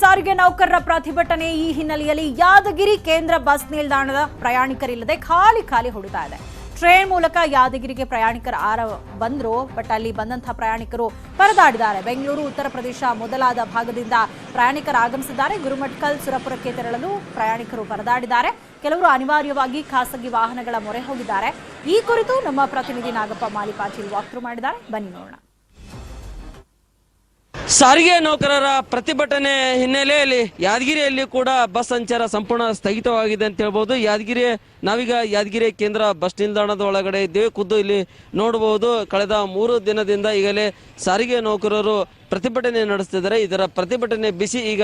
ಸಾರಿಗೆ ನೌಕರರ ಪ್ರತಿಭಟನೆ ಈ ಹಿನ್ನೆಲೆಯಲ್ಲಿ ಯಾದಗಿರಿ ಕೇಂದ್ರ ಬಸ್ ನಿಲ್ದಾಣದ ಪ್ರಯಾಣಿಕರಿಲ್ಲದೆ ಖಾಲಿ ಖಾಲಿ ಹೊಡಿತಾ ಇದೆ. ಟ್ರೈನ್ ಮೂಲಕ ಯಾದಗಿರಿಗೆ ಪ್ರಯಾಣಿಕರ ಆರ ಬಂದರು, ಬಟ್ ಅಲ್ಲಿ ಬಂದಂತಹ ಪ್ರಯಾಣಿಕರು ಪರದಾಡಿದ್ದಾರೆ. ಬೆಂಗಳೂರು, ಉತ್ತರ ಪ್ರದೇಶ ಮೊದಲಾದ ಭಾಗದಿಂದ ಪ್ರಯಾಣಿಕರು ಆಗಮಿಸಿದ್ದಾರೆ. ಗುರುಮಟ್ಕಲ್ ಸುರಪುರಕ್ಕೆ ತೆರಳಲು ಪ್ರಯಾಣಿಕರು ಪರದಾಡಿದ್ದಾರೆ. ಕೆಲವರು ಅನಿವಾರ್ಯವಾಗಿ ಖಾಸಗಿ ವಾಹನಗಳ ಮೊರೆ ಹೋಗಿದ್ದಾರೆ. ಈ ಕುರಿತು ನಮ್ಮ ಪ್ರತಿನಿಧಿ ನಾಗಪ್ಪ ಮಾಲಿಪಾಟೀಲ್ ವಾಕ್ಥ್ರೂ ಮಾಡಿದ್ದಾರೆ. ಬನ್ನಿ ನೋಡೋಣ. ಸಾರಿಗೆ ನೌಕರರ ಪ್ರತಿಭಟನೆ ಹಿನ್ನೆಲೆಯಲ್ಲಿ ಯಾದಗಿರಿಯಲ್ಲಿ ಕೂಡ ಬಸ್ ಸಂಚಾರ ಸಂಪೂರ್ಣ ಸ್ಥಗಿತವಾಗಿದೆ ಅಂತ ಹೇಳ್ಬೋದು. ಯಾದಗಿರಿ, ನಾವೀಗ ಯಾದಗಿರಿ ಕೇಂದ್ರ ಬಸ್ ನಿಲ್ದಾಣದ ಒಳಗಡೆ ಇದ್ದೇವೆ. ಖುದ್ದು ಇಲ್ಲಿ ನೋಡಬಹುದು ಕಳೆದ ಮೂರು ದಿನದಿಂದ ಈಗಲೇ ಸಾರಿಗೆ ನೌಕರರು ಪ್ರತಿಭಟನೆ ನಡೆಸ್ತಿದ್ದಾರೆ. ಇದರ ಪ್ರತಿಭಟನೆ ಬಿಸಿ. ಈಗ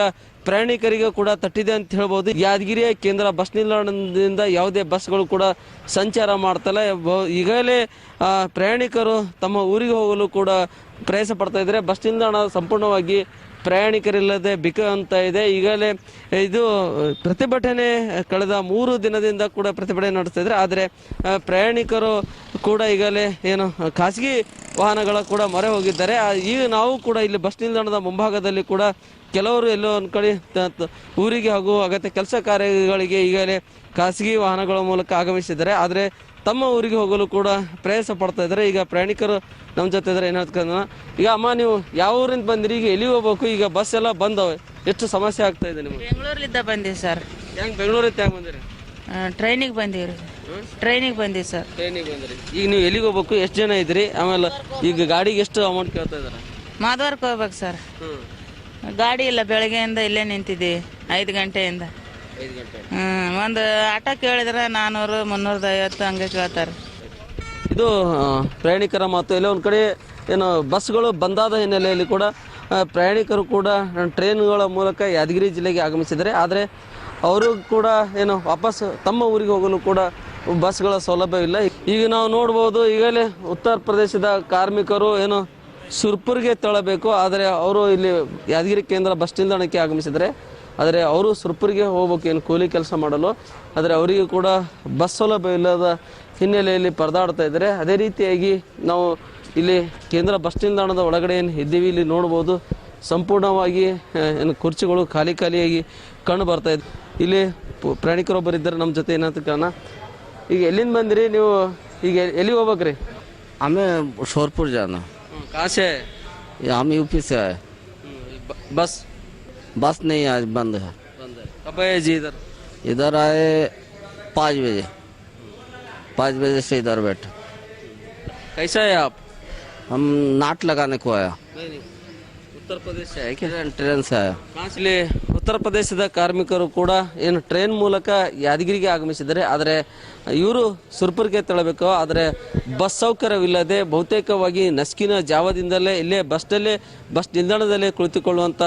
ಪ್ರಯಾಣಿಕರಿಗೆ ಕೂಡ ತಟ್ಟಿದೆ ಅಂತ ಹೇಳ್ಬೋದು. ಯಾದಗಿರಿಯ ಕೇಂದ್ರ ಬಸ್ ನಿಲ್ದಾಣದಿಂದ ಯಾವುದೇ ಬಸ್ಗಳು ಕೂಡ ಸಂಚಾರ ಮಾಡ್ತಲ್ಲ. ಈಗಾಗಲೇ ಪ್ರಯಾಣಿಕರು ತಮ್ಮ ಊರಿಗೆ ಹೋಗಲು ಕೂಡ ಪ್ರಯಾಸ ಪಡ್ತಾ ಇದ್ದಾರೆ. ಬಸ್ ನಿಲ್ದಾಣ ಸಂಪೂರ್ಣವಾಗಿ ಪ್ರಯಾಣಿಕರಿಲ್ಲದೆ ಬಿಕ ಅಂತ ಇದೆ. ಈಗಲೇ ಇದು ಪ್ರತಿಭಟನೆ ಕಳೆದ ಮೂರು ದಿನದಿಂದ ಕೂಡ ಪ್ರತಿಭಟನೆ ನಡೆಸ್ತಾ ಇದ್ದಾರೆ. ಆದರೆ ಪ್ರಯಾಣಿಕರು ಕೂಡ ಈಗಲೇ ಏನು, ಖಾಸಗಿ ವಾಹನಗಳ ಕೂಡ ಮೊರೆ ಹೋಗಿದ್ದಾರೆ. ಈಗ ನಾವು ಕೂಡ ಇಲ್ಲಿ ಬಸ್ ನಿಲ್ದಾಣದ ಮುಂಭಾಗದಲ್ಲಿ ಕೂಡ ಕೆಲವರು ಎಲ್ಲೋ ಒಂದು ಕಡೆ ಊರಿಗೆ ಹಾಗೂ ಅಗತ್ಯ ಕೆಲಸ ಕಾರ್ಯಗಳಿಗೆ ಈಗಲೇ ಖಾಸಗಿ ವಾಹನಗಳ ಮೂಲಕ ಆಗಮಿಸಿದ್ದಾರೆ. ಆದರೆ ತಮ್ಮ ಊರಿಗೆ ಹೋಗಲು ಕೂಡ ಪ್ರಯಾಸ ಪಡ್ತಾ ಇದ್ದಾರೆ. ಈಗ ಪ್ರಯಾಣಿಕರು ನಮ್ಮ ಜೊತೆ ಇದ್ದಾರೆ. ಏನು ಹೇಳ್ತಕ್ಕಂಥ ಈಗ ಅಮ್ಮ ನೀವು ಯಾವ ಊರಿಂದ ಬಂದಿರಿ? ಈಗ ಎಲ್ಲಿ ಹೋಗ್ಬೇಕು? ಈಗ ಬಸ್ ಎಲ್ಲ ಬಂದವೆ. ಎಷ್ಟು ಸಮಸ್ಯೆ ಆಗ್ತಾ ಇದೆ ನಿಮಗೆ? ಬೆಂಗಳೂರಿಂದ ಬಂದೀವಿ ಸರ್. ಹೆಂಗೆ ಬೆಂಗಳೂರಿಂದ ಹೆಂಗೆ ಬಂದಿರಿ? ಟ್ರೈನಿಗೆ ಬಂದೀವಿ ಟ್ರೈನಿಗೆ ಬಂದಿ ಸರ್ ಟ್ರೈನಿಗೆ ಬಂದ್ರಿ. ಈಗ ನೀವು ಎಲ್ಲಿಗೆ ಹೋಗ್ಬೇಕು? ಎಷ್ಟು ಜನ ಇದ್ರಿ? ಆಮೇಲೆ ಈಗ ಗಾಡಿಗೆ ಎಷ್ಟು ಅಮೌಂಟ್ ಕೇಳ್ತಾ ಇದ್ದಾರೆ ಮಾಧವರ್ಕ್ ಹೋಗ್ಬೇಕು ಸರ್ ಹ್ಞೂ ಗಾಡಿ ಇಲ್ಲ ಬೆಳಗ್ಗೆಯಿಂದ ಇಲ್ಲೇ ನಿಂತಿದ್ದೀವಿ ಐದು ಗಂಟೆಯಿಂದ. ಐದು ಗಂಟೆ. ಹ್ಮ್ ಒಂದು ಆಟೋ ಕೇಳಿದ್ರೆ ನಾನ್ನೂರು ಮುನ್ನೂರದ ಐವತ್ತು ಹಂಗೆ ಕೇಳ್ತಾರೆ. ಇದು ಆ, ಪ್ರಯಾಣಿಕರ ಮಾತು. ಎಲ್ಲ ಒಂದು ಕಡೆ ಏನು ಬಸ್ಗಳು ಬಂದಾದ ಹಿನ್ನೆಲೆಯಲ್ಲಿ ಕೂಡ ಆ, ಪ್ರಯಾಣಿಕರು ಕೂಡ ಟ್ರೈನ್ಗಳ ಮೂಲಕ ಯಾದಗಿರಿ ಜಿಲ್ಲೆಗೆ ಆಗಮಿಸಿದರೆ ಆದರೆ ಅವರು ಕೂಡ ಏನು ವಾಪಸ್ ತಮ್ಮ ಊರಿಗೆ ಹೋಗಲು ಕೂಡ ಬಸ್ಗಳ ಸೌಲಭ್ಯವಿಲ್ಲ. ಈಗ ನಾವು ನೋಡ್ಬೋದು, ಈಗಲೇ ಉತ್ತರ ಪ್ರದೇಶದ ಕಾರ್ಮಿಕರು ಏನು ಸುರ್ಪುರ್ಗೆ ತೆರಳಬೇಕು. ಆದರೆ ಅವರು ಇಲ್ಲಿ ಯಾದಗಿರಿ ಕೇಂದ್ರ ಬಸ್ ನಿಲ್ದಾಣಕ್ಕೆ ಆಗಮಿಸಿದರೆ, ಆದರೆ ಅವರು ಸುರ್ಪುರಿಗೆ ಹೋಗ್ಬೇಕು, ಏನು ಕೂಲಿ ಕೆಲಸ ಮಾಡಲು. ಆದರೆ ಅವರಿಗೂ ಕೂಡ ಬಸ್ ಸೌಲಭ್ಯ ಇಲ್ಲದ ಹಿನ್ನೆಲೆಯಲ್ಲಿ ಪರದಾಡ್ತಾ ಇದ್ದಾರೆ. ಅದೇ ರೀತಿಯಾಗಿ ನಾವು ಇಲ್ಲಿ ಕೇಂದ್ರ ಬಸ್ ನಿಲ್ದಾಣದ ಒಳಗಡೆ ಏನು ಇದ್ದೀವಿ, ಇಲ್ಲಿ ನೋಡ್ಬೋದು. ಸಂಪೂರ್ಣವಾಗಿ ಏನು ಕುರ್ಚಿಗಳು ಖಾಲಿ ಖಾಲಿಯಾಗಿ ಕಂಡು ಬರ್ತಾ ಇದೆ. ಇಲ್ಲಿ ಪ್ರಯಾಣಿಕರೊಬ್ಬರಿದ್ದಾರೆ. ಪ್ರಯಾಣಿಕರೊಬ್ಬರು ನಮ್ಮ ಜೊತೆ ಏನಂತ ಕೇಳೋಣ. ಈಗ ಎಲ್ಲಿಂದ ಬಂದಿರಿ ನೀವು ಈಗ ಎಲ್ಲಿ ಹೋಗ್ಬೇಕ್ರಿ हमें शोरपुर जाना ಕಾಸೆ ये हम यूपी से आए बस बस नहीं आज बंद है बंद है कब आए जी इधर इधर आए पाँच बजे पाँच बजे से इधर बैठे कैसा है आप हम नाट लगाने को आया नहीं नहीं उत्तर प्रदेश से है क्या ट्रेन ट्रेन से आया ಇಲ್ಲಿ ಉತ್ತರ ಪ್ರದೇಶದ ಕಾರ್ಮಿಕರು ಕೂಡ ಏನು ಟ್ರೈನ್ ಮೂಲಕ ಯಾದಗಿರಿಗೆ ಆಗಮಿಸಿದ್ದಾರೆ. ಆದರೆ ಇವರು ಸುರ್ಪುರ್ಗೆ ತೆರಳಬೇಕು. ಆದರೆ ಬಸ್ ಸೌಕರ್ಯವಿಲ್ಲದೆ ಬಹುತೇಕವಾಗಿ ನಸ್ಕಿನ ಜಾವದಿಂದಲೇ ಇಲ್ಲೇ ಬಸ್ನಲ್ಲೇ ಬಸ್ ನಿಲ್ದಾಣದಲ್ಲೇ ಕುಳಿತುಕೊಳ್ಳುವಂಥ